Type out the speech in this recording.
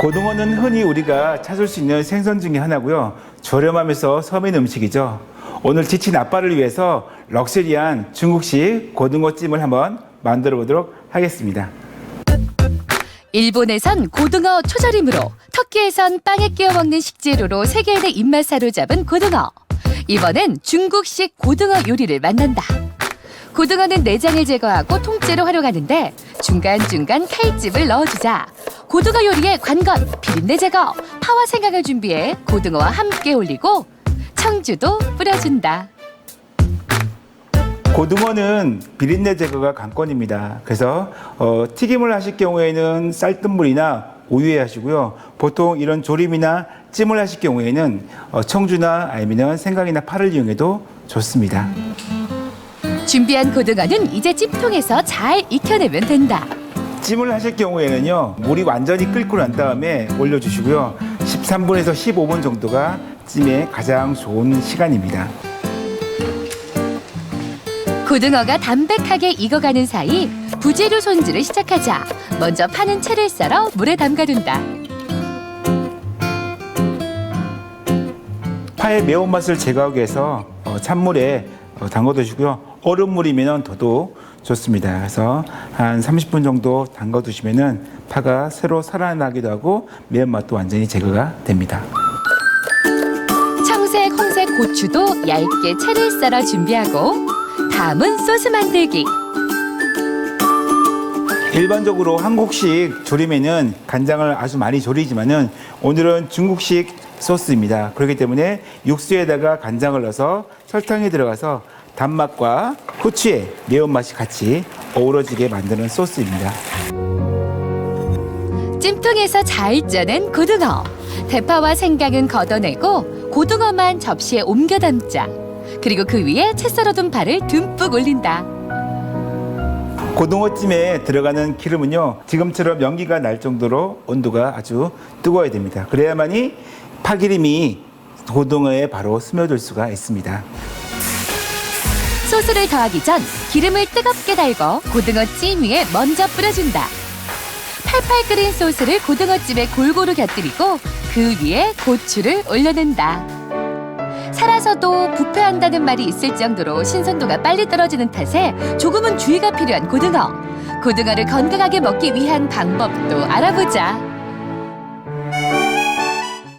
고등어는 흔히 우리가 찾을 수 있는 생선 중에 하나고요. 저렴하면서 서민 음식이죠. 오늘 지친 아빠를 위해서 럭셔리한 중국식 고등어찜을 한번 만들어 보도록 하겠습니다. 일본에선 고등어 초절임으로, 터키에선 빵에 끼워 먹는 식재료로 세계인의 입맛 사로잡은 고등어. 이번엔 중국식 고등어 요리를 만난다. 고등어는 내장을 제거하고 통째로 활용하는데 중간중간 칼집을 넣어주자. 고등어 요리의 관건, 비린내 제거, 파와 생강을 준비해 고등어와 함께 올리고 청주도 뿌려준다. 고등어는 비린내 제거가 관건입니다. 그래서 어, 튀김을 하실 경우에는 쌀뜨물이나 우유에 하시고요. 보통 이런 조림이나 찜을 하실 경우에는 어, 청주나 아니면 생강이나 파를 이용해도 좋습니다. 준비한 고등어는 이제 찜통에서 잘 익혀내면 된다. 찜을 하실 경우에는요 물이 완전히 끓고 난 다음에 올려주시고요 13분에서 15분 정도가 찜에 가장 좋은 시간입니다 고등어가 담백하게 익어가는 사이 부재료 손질을 시작하자. 먼저 파는 채를 썰어 물에 담가둔다. 파의 매운맛을 제거하기 위해서 어, 찬물에 어, 담궈두시고요 얼음물이면 더더욱 좋습니다 그래서 한 30분 정도 담궈두시면 파가 새로 살아나기도 하고 매운맛도 완전히 제거가 됩니다 청색, 홍색 고추도 얇게 채를 썰어 준비하고 다음은 소스 만들기. 일반적으로 한국식 조림에는 간장을 아주 많이 조리지만은 오늘은 중국식 소스입니다. 그렇기 때문에 육수에다가 간장을 넣어서 설탕이 들어가서 단맛과 후추의 매운맛이 같이 어우러지게 만드는 소스입니다. 찜통에서 잘 쪄낸 고등어. 대파와 생강은 걷어내고 고등어만 접시에 옮겨 담자. 그리고 그 위에 채 썰어둔 파를 듬뿍 올린다. 고등어찜에 들어가는 기름은요, 지금처럼 연기가 날 정도로 온도가 아주 뜨거워야 됩니다. 그래야만이 파기름이 고등어에 바로 스며들 수가 있습니다. 소스를 더하기 전 기름을 뜨겁게 달궈 고등어 찜 위에 먼저 뿌려준다. 팔팔 끓인 소스를 고등어찜에 골고루 곁들이고 그 위에 고추를 올려낸다. 살아서도 부패한다는 말이 있을 정도로 신선도가 빨리 떨어지는 탓에 조금은 주의가 필요한 고등어. 고등어를 건강하게 먹기 위한 방법도 알아보자.